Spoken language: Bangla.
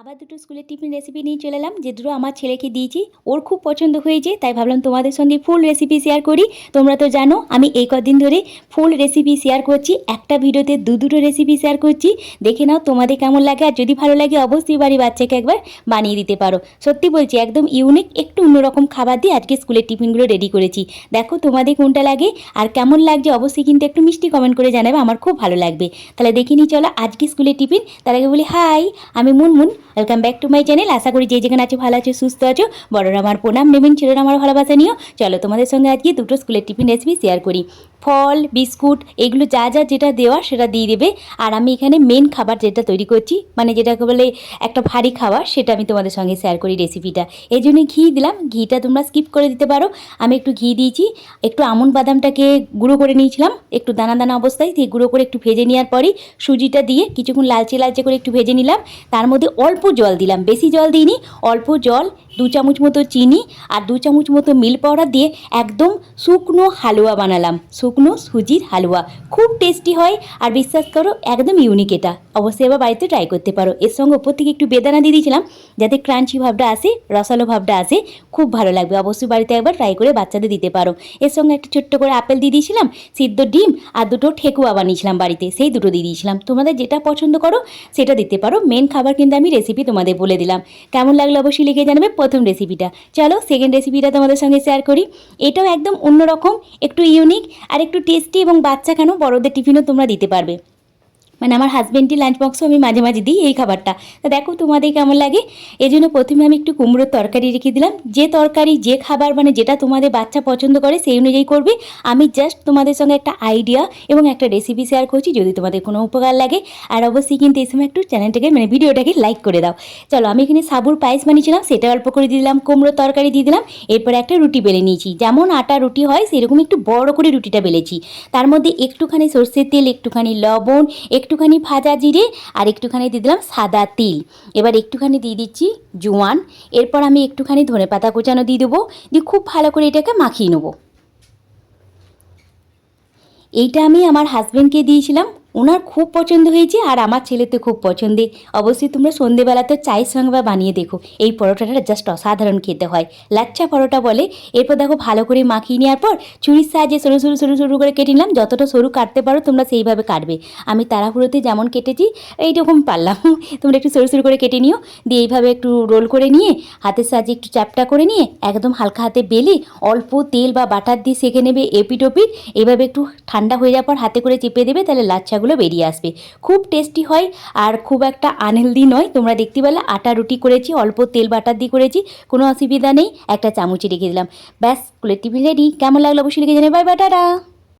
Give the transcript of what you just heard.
আবার দুটো স্কুলের টিফিন রেসিপি নিয়ে চলে এলাম, যে দুটো আমার ছেলেকে দিয়েছি। ওর খুব পছন্দ হয়েছে, তাই ভাবলাম তোমাদের সঙ্গে ফুল রেসিপি শেয়ার করি। তোমরা তো জানো, আমি এই কদিন ধরে ফুল রেসিপি শেয়ার করছি, একটা ভিডিওতে দু দুটো রেসিপি শেয়ার করছি। দেখে নাও তোমাদের কেমন লাগে, আর যদি ভালো লাগে অবশ্যই বাড়ি বাচ্চাকে একবার বানিয়ে দিতে পারো। সত্যি বলছি, একদম ইউনিক একটু অন্যরকম খাবার দিয়ে আজকে স্কুলের টিফিনগুলো রেডি করেছি। দেখো তোমাদের কোনটা লাগে, আর কেমন লাগছে অবশ্যই কিন্তু একটু মিষ্টি কমেন্ট করে জানাবে, আমার খুব ভালো লাগবে। তাহলে দেখিনি চলো আজকে স্কুলের টিফিন, তার আগে বলি হাই আমি Munmun. Welcome back to my channel আশা করি যে যেখানে আছো, ভালো আছো, সুস্থ আছো। বড়রা আমার প্রণাম নেবেন, ছেলেরা আমার ভালোবাসা নিও চলো তোমাদের সঙ্গে আজকে দুটো স্কুলের টিফিন রেসিপি শেয়ার করি। ফল, বিস্কুট, এগুলো যা যা যেটা দেওয়া সেটা দিয়ে দেবে। আর আমি এখানে মেন খাবার যেটা তৈরি করছি মানে যেটাকে বলে একটা ভারী খাবার, সেটা আমি তোমাদের সঙ্গে শেয়ার করি রেসিপিটা এই জন্য ঘি দিলাম। ঘিটা তোমরা স্কিপ করে দিতে পারো। আমি একটু ঘি দিয়েছি। একটু আমন বাদামটাকে গুঁড়ো করে নিয়েছিলাম। একটু দানা দানা অবস্থায় দিয়ে গুঁড়ো করে একটু ভেজে নেওয়ার পরই সুজিটা দিয়ে কিছুক্ষণ লালচে লালচে করে একটু ভেজে নিলাম। তার মধ্যে অল্প জল দিলাম। বেশি জল দিইনি অল্প জল দু চামচ মতো চিনি আর দু চামচ মতো মিল পাউডার দিয়ে একদম শুকনো হালুয়া বানালাম। শুকনো সুজির হালুয়া। খুব টেস্টি হয় আর বিশ্বাস করো, একদম ইউনিক এটা। অবশ্যই এবার বাড়িতে ট্রাই করতে পারো। এর সঙ্গে ওপর থেকে একটু বেদানা দিয়ে দিয়েছিলাম, যাতে ক্রাঞ্চি ভাবটা আসে, রসালো ভাবটা আসে, খুব ভালো লাগবে। অবশ্যই বাড়িতে একবার ট্রাই করে বাচ্চাদের দিতে পারো। এর সঙ্গে একটা ছোট্ট করে আপেল দিয়ে দিয়েছিলাম, সিদ্ধ ডিম আর দুটো ঠেকুয়া বানিয়েছিলাম বাড়িতে। সেই দুটো দিয়ে দিয়েছিলাম। তোমাদের যেটা পছন্দ করো, সেটা দিতে পারো। মেন খাবার কিন্তু আমি রেসিপি তোমাদের বলে দিলাম। কেমন লাগল অবশ্যই লিখে জানাবে। প্রথম রেসিপিটা চলো সেকেন্ড রেসিপিটা তোমাদের সঙ্গে শেয়ার করি। এটাও একদম অন্যরকম, একটু ইউনিক আর একটু টেস্টি এবং বাচ্চা কেন বড়দের টিফিনও তোমরা দিতে পারবে। মানে আমার হাজব্যান্ডটি লাঞ্চ বক্সও আমি মাঝে মাঝে দিই এই খাবারটা। তা দেখো তোমাদের কেমন লাগে? এই জন্য প্রথমে আমি একটু কুমড়োর তরকারি রেখে দিলাম। যে তরকারি, যে খাবার মানে যেটা তোমাদের বাচ্চা পছন্দ করে সেই অনুযায়ী করবে। আমি জাস্ট তোমাদের সঙ্গে একটা আইডিয়া এবং একটা রেসিপি শেয়ার করছি যদি তোমাদের কোনো উপকার লাগে। আর অবশ্যই কিন্তু এই সময় একটু চ্যানেলটাকে মানে ভিডিওটাকে লাইক করে দাও। চলো, আমি এখানে সাবুর পায়েস বানিয়েছিলাম, সেটা অল্প করে দিলাম, কুমড়োর তরকারি দিয়ে দিলাম, এরপরে একটা রুটি বেলে নিয়েছি। যেমন আটা রুটি হয় সেরকম একটু বড় করে রুটিটা বেলেছি। তার মধ্যে একটুখানি সর্ষের তেল, একটুখানি লবণ একটুখানি ভাজা জিরে আর একটুখানি দিয়ে দিলাম সাদা তিল। এবার একটুখানি দিয়ে দিচ্ছি জোয়ান। এরপর আমি একটুখানি ধনে পাতা কুচানো দিয়ে দেবো। দিয়ে খুব ভালো করে এটাকে মাখিয়ে নেব। এইটা আমি আমার হাজব্যান্ডকে দিয়েছিলাম। ওনার খুব পছন্দ হয়েছে আর আমার ছেলে তো খুব পছন্দের অবশ্যই তোমরা সন্ধেবেলা তো চায়ের সঙ্গে বা বানিয়ে দেখো। এই পরোটাটা জাস্ট অসাধারণ খেতে হয়। লাচ্চা পরোটা বলে, এরপর দেখো ভালো করে মাখিয়ে নেওয়ার পর ছুরির সাহায্যে সরু সরু সরু সরু করে কেটে নিলাম। যতটা সরু কাটতে পারো তোমরা সেইভাবে কাটবে। আমি তাড়াহুড়োতে যেমন কেটেছি, এইরকম পারলাম। তোমরা একটু সরু সরু করে কেটে নিও। দিয়ে এইভাবে একটু রোল করে নিয়ে, হাতের সাহায্যে একটু চ্যাপটা করে নিয়ে, একদম হালকা হাতে বেলে অল্প তেল বা বাটার দিয়ে সেঁকে নেবে এপিট ওপিট এভাবে একটু ঠান্ডা হয়ে যাওয়ার পর হাতে করে চেপে দেবে, তাহলে লাচ্ছাগুলো বেরিয়ে আসবে। খুব টেস্টি হয় আর খুব একটা আনহেলদি নয়। তোমরা দেখতে পেলে আটা রুটি করেছি, অল্প তেল বাটার দিয়ে করেছি, কোনো অসুবিধা নেই। একটা চামচে রেখে দিলাম। ব্যাস, কুলের টিফিন রেডি কেমন লাগল অবশ্যই লিখে জানে বাই বাটারা